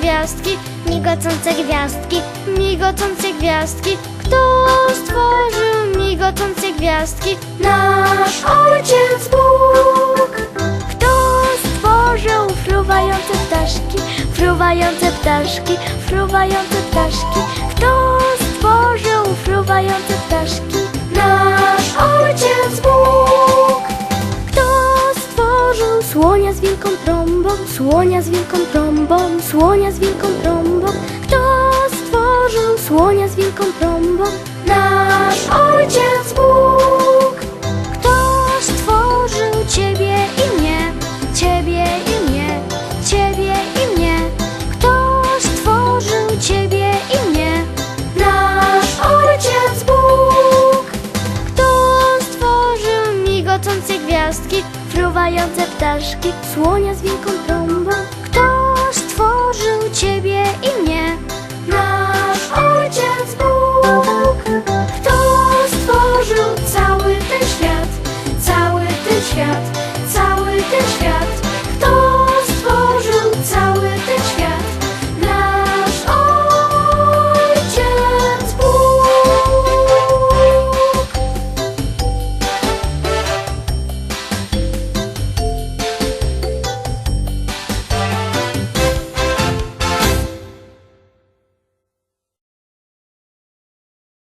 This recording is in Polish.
gwiazdki, migocące gwiazdki, migocące gwiazdki. Kto stworzył migocące gwiazdki? Nasz Ojciec Bóg. Kto stworzył fruwające ptaszki, fruwające ptaszki, fruwające ptaszki? Kto słonia z wielką trąbą, słonia z wielką trąbą, słonia z wielką trąbą? Kto stworzył słonia z wielką trąbą? Nasz Ojciec Bóg. Kto stworzył Ciebie i mnie, Ciebie i mnie, Ciebie i mnie? Kto stworzył Ciebie i mnie? Nasz Ojciec Bóg. Kto stworzył migocące gwiazdki, fruwające ptaszki, słonia z wielką trąbą?